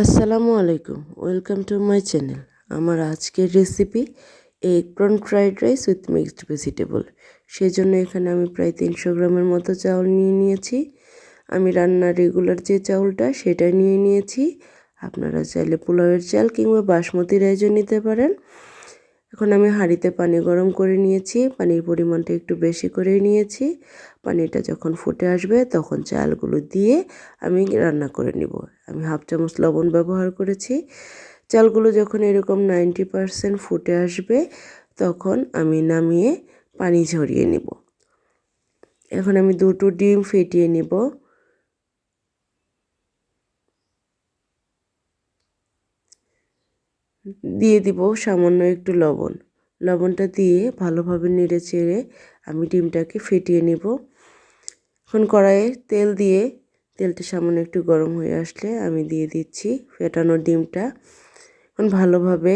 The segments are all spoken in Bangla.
আসসালামু আলাইকুম। ওয়েলকাম টু মাই চ্যানেল আমার আজকের recipe egg prawn fried rice with mixed vegetable সেই জন্য এখানে আমি প্রায় তিনশো গ্রামের মতো চাউল নিয়ে নিয়েছি। আমি রান্নার রেগুলার যে চাউলটা, সেটা নিয়ে নিয়েছি। আপনারা চাইলে পোলাওয়ের চাল কিংবা বাসমতি রাইজও নিতে পারেন। এখন আমি হাঁড়িতে পানি গরম করে নিয়েছি। পানির পরিমাণটা একটু বেশি করে নিয়েছি। পানিটা যখন ফুটে আসবে তখন চালগুলো দিয়ে আমি রান্না করে নিব। আমি হাফ চামচ লবণ ব্যবহার করেছি। চালগুলো যখন এরকম নাইনটি পারসেন্ট ফুটে আসবে তখন আমি নামিয়ে পানি ঝরিয়ে নিব। এখন আমি দুটো ডিম ফেটিয়ে নিব। দিয়ে দিব সামান্য একটু লবণ। লবণটা দিয়ে ভালোভাবে নেড়ে চেড়ে আমি ডিমটাকে ফেটিয়ে নেব। এখন কড়াইয়ে তেল দিয়ে, তেলটা সামান্য একটু গরম হয়ে আসলে আমি দিয়ে দিচ্ছি ফেটানো ডিমটা। এখন ভালোভাবে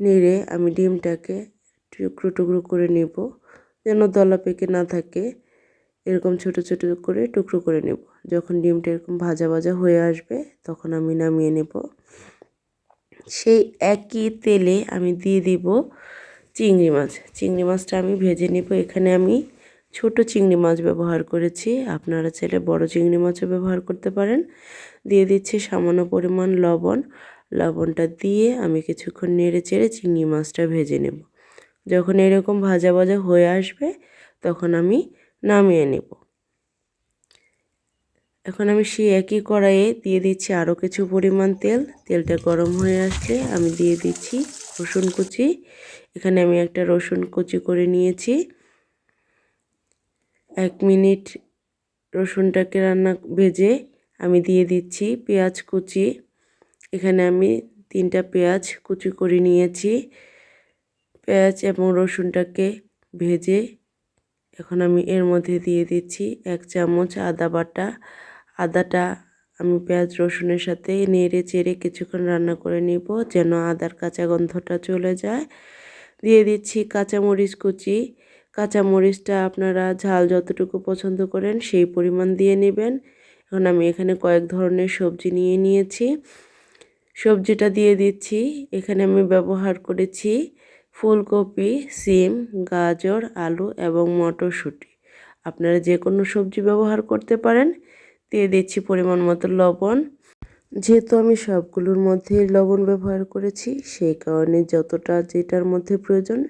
নেড়ে আমি ডিমটাকে টুকরো টুকরো করে নেব। যেন দলা পেকে না থাকে, এরকম ছোট ছোট করে টুকরো করে নেব। যখন ডিমটা এরকম ভাজা ভাজা হয়ে আসবে, তখন আমি নামিয়ে নেব। সেই একই তেলে আমি দিয়ে দিব চিংড়ি মাছ। চিংড়ি মাছটা আমি ভেজে নেব। এখানে আমি ছোট চিংড়ি মাছ ব্যবহার করেছি। আপনারা চাইলে বড় চিংড়ি মাছও ব্যবহার করতে পারেন। দিয়ে দিচ্ছি সামান্য পরিমাণ লবণ। লবণটা দিয়ে আমি কিছুক্ষণ নেড়ে চেড়ে চিংড়ি মাছটা ভেজে নেব। যখন এরকম ভাজা ভাজা হয়ে আসবে, তখন আমি নামিয়ে নেব। এখন আমি সেই একই কড়াইয়ে দিয়ে দিচ্ছি আরও কিছু পরিমাণ তেল। তেলটা গরম হয়ে আসছে, আমি দিয়ে দিচ্ছি রসুন কুচি। এখানে আমি একটা রসুন কুচি করে নিয়েছি। এক মিনিট রসুনটাকে রান্না ভেজে আমি দিয়ে দিচ্ছি পেঁয়াজ কুচি। এখানে আমি তিনটা পেঁয়াজ কুচি করে নিয়েছি। পেঁয়াজ এবং রসুনটাকে ভেজে এখন আমি এর মধ্যে দিয়ে দিচ্ছি এক চামচ আদা বাটা আদাটা আমি পেঁয়াজ রসুনের সাথে নেড়ে চেড়ে কিছুক্ষণ রান্না করে নিব যেন আদার কাঁচা গন্ধটা চলে যায়। দিয়ে দিচ্ছি কাঁচামরিচ কুচি। কাঁচামরিচটা আপনারা ঝাল যতটুকু পছন্দ করেন সেই পরিমাণ দিয়ে নেবেন। এখন আমি এখানে কয়েক ধরনের সবজি নিয়ে নিয়েছি। সবজিটা দিয়ে দিচ্ছি। এখানে আমি ব্যবহার করেছি ফুলকপি, সিম, গাজর, আলু এবং মটরশুঁটি। আপনারা যে কোনো সবজি ব্যবহার করতে পারেন। দিয়ে দিচ্ছি পরিমাণ মতো লবণ। যেহেতু আমি সবগুলোর মধ্যে লবণ ব্যবহার করেছি, সেই কারণে যতটা যেটার মধ্যে প্রয়োজন,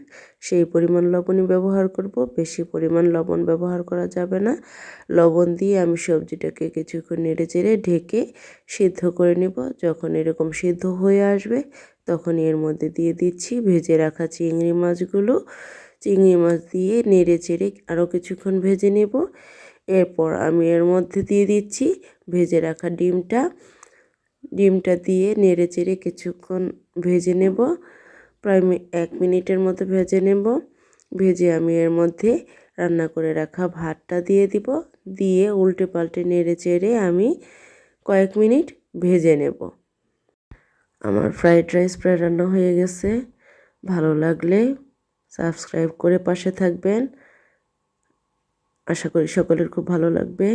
সেই পরিমাণ লবণই ব্যবহার করব। বেশি পরিমাণ লবণ ব্যবহার করা যাবে না। লবণ দিয়ে আমি সবজিটাকে কিছুক্ষণ নেড়ে চেড়ে ঢেকে সিদ্ধ করে নেব। যখন এরকম সিদ্ধ হয়ে আসবে, তখন এর মধ্যে দিয়ে দিচ্ছি ভেজে রাখা চিংড়ি মাছগুলো। চিংড়ি মাছ দিয়ে নেড়ে চেড়ে আরও কিছুক্ষণ ভেজে নেব। এরপর আমি এর মধ্যে দিয়ে দিচ্ছি, ভেজে রাখা ডিমটা। ডিমটা দিয়ে নেড়ে চেড়ে কিছুক্ষণ ভেজে নেব। প্রায় এক মিনিটের মতো ভেজে নেব। ভেজে আমি এর মধ্যে রান্না করে রাখা ভাতটা দিয়ে দিব। দিয়ে উল্টে পাল্টে নেড়ে চেড়ে আমি কয়েক মিনিট ভেজে নেব। আমার ফ্রাইড রাইস প্রায় রান্না হয়ে গেছে। ভালো লাগলে সাবস্ক্রাইব করে পাশে থাকবেন। আশা করি সকলের খুব ভালো লাগবে।